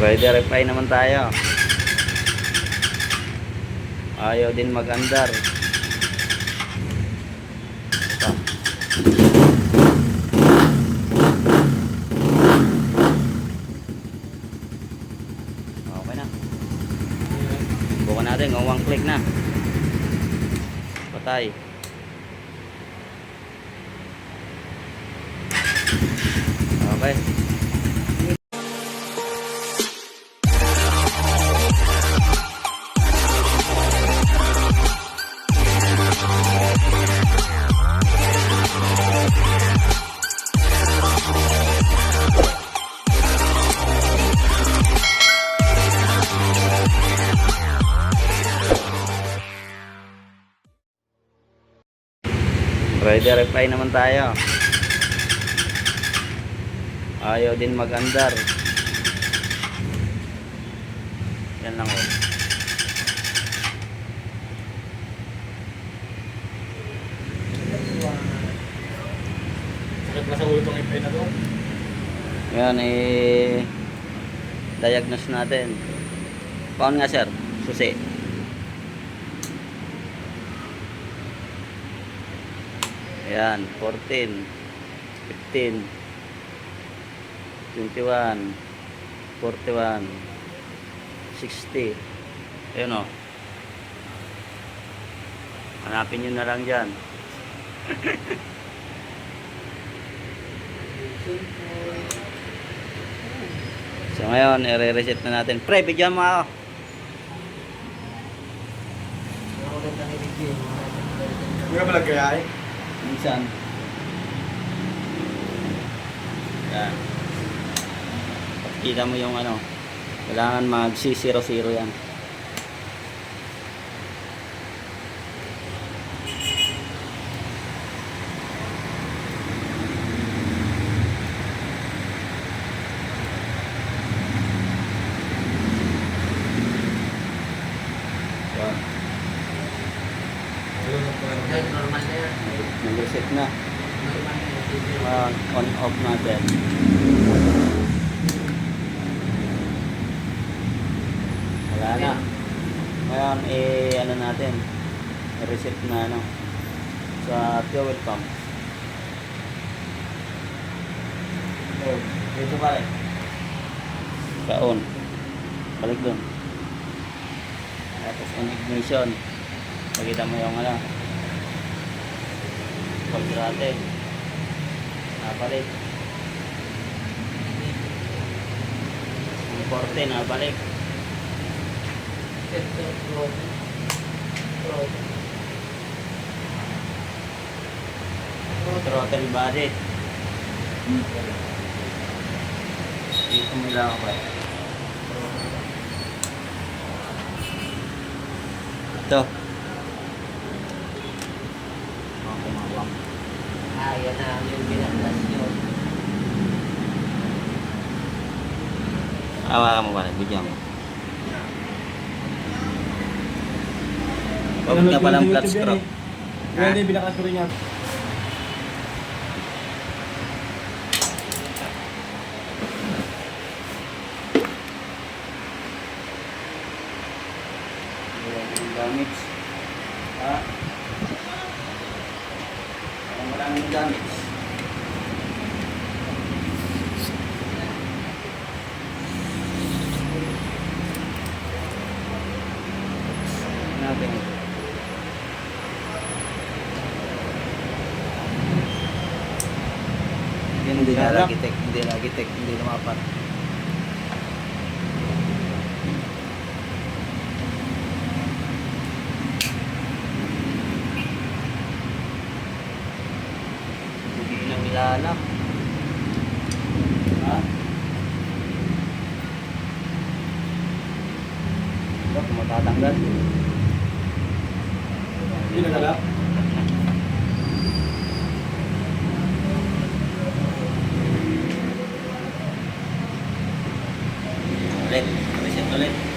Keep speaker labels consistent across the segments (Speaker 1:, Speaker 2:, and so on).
Speaker 1: Ready reply naman tayo. Ayaw din mag-andar. Okay na. Bukan natin kung one click na. Patay. Okay. Ready reply naman tayo. Ayaw din mag-andar. Yan lang oh.
Speaker 2: Sakit na sa ulo tong ipay na to.
Speaker 1: Ngayon eh diagnose natin. Paano nga sir? Susi. Ayan, 14, 15, 21, 41, 60. Ayun o. Hanapin nyo na lang dyan. So ngayon, i-reset na natin. Pre, bigyan mo ako.
Speaker 2: Hindi ka pala kaya eh.
Speaker 1: Minsan. Yan. Kita mo yung ano. Kailangan mag C00 yan. Yan.
Speaker 3: normal na yan.
Speaker 1: Nag-reset na. Uh, on off natin. Wala na. Ngayon, eh, ano natin, reset na ano, sa fuel pump. Oh, dito pa rin. Sa on. Balik doon. Tapos on ignition. Pakita mo yung ano. Pag-rate. Nabalik. Yung korte, nabalik.
Speaker 3: Ito, pro. Pro.
Speaker 1: Throttle body. Dito mo lang ako. Ito.
Speaker 3: Ah, yan na yung binaglas yun.
Speaker 1: Awa ka mo ba? Bigyan mo. Huwag ka palang clutch screw.
Speaker 2: Kaya hindi binakas ko rin yan.
Speaker 1: Damage. Ha? Maraming damage. Natin. Hindi na lagitik, hindi na lagitik, hindi lumapat. Hindi na nilalak. Ha? Ito, kung matatanggal.
Speaker 2: Hindi nagalap.
Speaker 1: Ulit, reset ulit.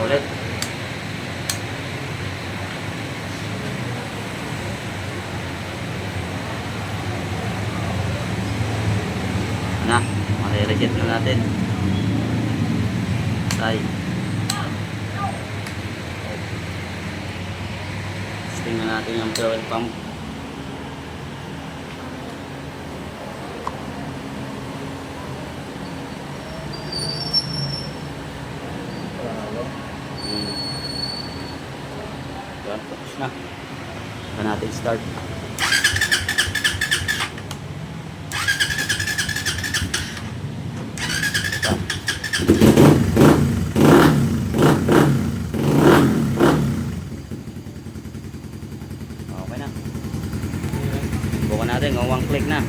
Speaker 1: ulit. Ano na marireject na natin. Ay tingnan natin ang fuel pump. Na. Saka natin start. Okay na. Bukan natin kung one click na.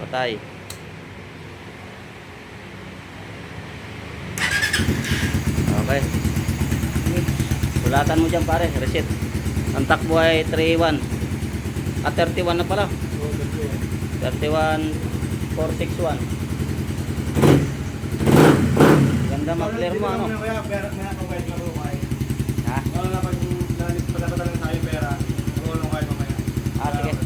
Speaker 1: Patay. Okay. Sulatan mo dyan pare, receipt. Ang takbo ay 3-1. Ah, 31 na pala. 31, 461. Ganda mag-clear mo ano.
Speaker 2: Kaya pera, na.
Speaker 1: Ha?
Speaker 2: Ano na pag nalis padapatan lang tayo pera, tulong kayo mamaya.
Speaker 1: Ah, sige.